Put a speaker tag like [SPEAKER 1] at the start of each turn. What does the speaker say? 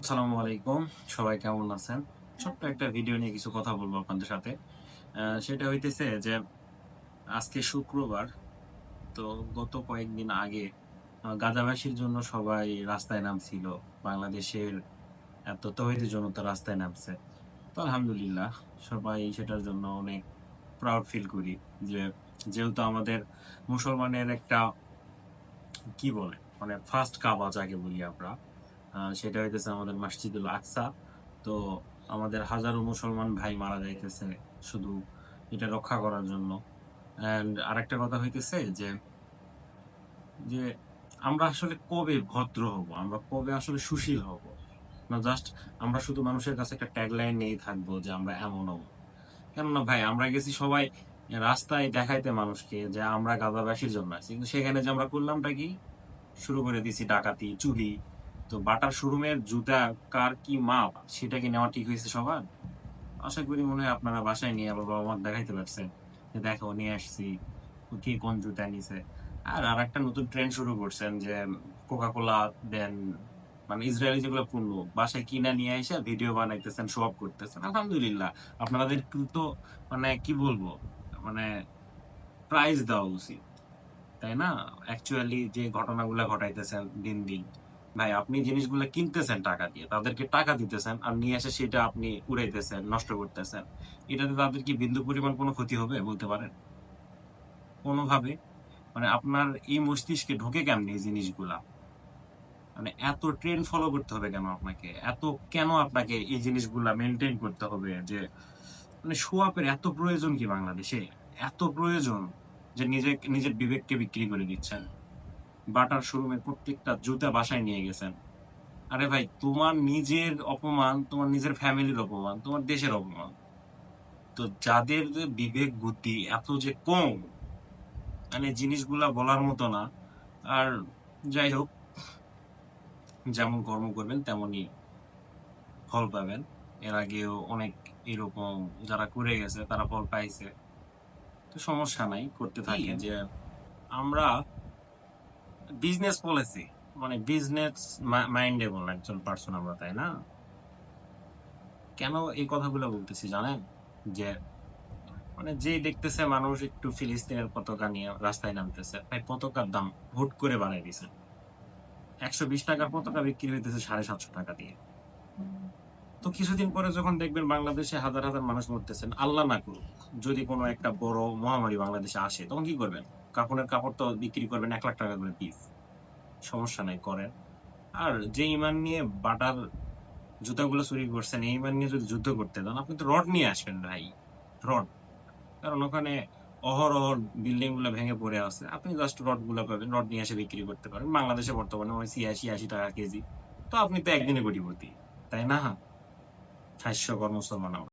[SPEAKER 1] আসসালামু আলাইকুম। সবাই কেমন আছেন? ছোট্ট একটা ভিডিও নিয়ে কিছু কথা বলব আপনাদের সাথে। সেটা হইতেছে যে, আজকে শুক্রবার, তো গত কয়েকদিন আগে গাজাবাসীর জন্য সবাই রাস্তায় নামছিল। বাংলাদেশের এত তহিদি জনতা রাস্তায় নামছে। তো আলহামদুলিল্লাহ, সবাই সেটার জন্য অনেক প্রাউড ফিল করি যে, যেহেতু আমাদের মুসলমানের একটা, কি বলে মানে ফার্স্ট কাবা যাকে বলি আমরা সেটা হইতেছে আমাদের মাসজিদুল আকসা। তো আমাদের হাজারো মুসলমান ভাই মারা যাইতেছে শুধু এটা রক্ষা করার জন্য। অ্যান্ড আরেকটা কথা হইতেছে যে যে আমরা আসলে কবে ভদ্র হব? আমরা কবে আসলে সুশীল হব? না জাস্ট আমরা শুধু মানুষের কাছে একটা ট্যাগলাইন নিয়েই থাকব যে আমরা এমন হব। কেননা ভাই, আমরা গেছি সবাই রাস্তায় দেখাইতে মানুষকে যে আমরা গাদাবাসীর জন্য আছি। কিন্তু সেখানে যে আমরা করলামটা কি? শুরু করে দিছি ডাকাতি, চুরি তো বাটার শোরুমের জুতা কার কি মাপ, সেটা কি নেওয়া ঠিক হয়েছে সবার? আশা করি মনে হয় আপনারা বাসায় নিয়ে আবার বাবা মা দেখাইতে পারছেন যে দেখো, নিয়ে আসছি কে কোন জুতা নিছে। আর আর একটা নতুন ট্রেন্ড শুরু করছেন যে কোকা কোলা দেন মানে ইসরায়েলি যেগুলো পণ্য, বাসায় কিনা নিয়ে এসে ভিডিও বানাইতেছেন শো অফ করতেছেন। আলহামদুলিল্লাহ, আপনাদের তো মানে কি বলব মানে প্রাইজ দেওয়া উচিত, তাই না? অ্যাকচুয়ালি যে ঘটনাগুলো ঘটাইতেছেন দিন দিন। ভাই, আপনি জিনিসগুলো কিনতেছেন টাকা দিয়ে, তাদেরকে টাকা দিতেছেন আর নিয়ে এসে সেটা আপনি উড়াইতেছেন, নষ্ট করতেছেন। এটাতে তাদের কি বিন্দু পরিমাণ কোনো ক্ষতি হবে বলতে পারেন? কোনোভাবে? মানে আপনার এই মস্তিষ্কে ঢোকে কেমনি এই জিনিসগুলা? মানে এত ট্রেন ফলো করতে হবে কেন আপনাকে? এত কেন আপনাকে এই জিনিসগুলা মেনটেন করতে হবে যে মানে শোয়াপের এত প্রয়োজন কি বাংলাদেশে? এত প্রয়োজন যে নিজে নিজের বিবেককে বিক্রি করে দিচ্ছেন। বাটার শোরুমের প্রত্যেকটা জুতা বাসায় নিয়ে গেছেন। আরে ভাই, তোমার নিজের অপমান, তোমার নিজের ফ্যামিলির অপমান, তোমার দেশের অপমান। তো যাদের বিবেক, বুদ্ধি এত যে কম মানে জিনিসগুলা বলার মতো না, আর যাই হোক, যেমন কর্ম করবেন, তেমনই ফল পাবেন। এর আগেও অনেক এরকম যারা করে গেছে, তারা ফল পাইছে। তো সমস্যা নাই, করতে থাকি যে আমরা বিজনেস পলিসি মানে বিজনেস মাইন্ডেবল একজন পার্সন আমরা, তাই না? কেন এই কথাগুলো বলতেছি জানেন? যে মানে যে দেখতেছে মানুষ একটু ফিলিস্তিনের পতাকা নিয়ে রাস্তায় নামতেছে ভাই পতাকার দাম হুট করে বাড়াই দিছে। একশো বিশ টাকার পতাকা বিক্রি হইতেছে সাড়ে সাতশো টাকা দিয়ে। তো কিছুদিন পরে যখন দেখবেন বাংলাদেশে হাজার হাজার মানুষ মরতেছেন, আল্লাহ না করুক, যদি কোনো একটা বড় মহামারী বাংলাদেশে আসে, তখন কি করবেন? কাপড়ের কাপড় তো বিক্রি করবেন এক লাখ টাকা করে পিস সমস্যা নাই, করেন। আর যে ইমান নিয়ে বাটার জুতাগুলো চুরি করছেন, এই ইমান নিয়ে যদি যুদ্ধ করতে যান, আপনি তো রড নিয়ে আসবেন ভাই, রড। কারণ ওখানে অহরহ বিল্ডিংগুলো ভেঙে পড়ে আছে। আপনি জাস্ট রডগুলো পাবেন, রড নিয়ে এসে বিক্রি করতে পারেন। বাংলাদেশে বর্তমানে ওই ছিয়াশি, আশি টাকা কেজি। তো আপনি তো একদিনে কোটিপতি, তাই না? হাস্যকর মুসলমান আমরা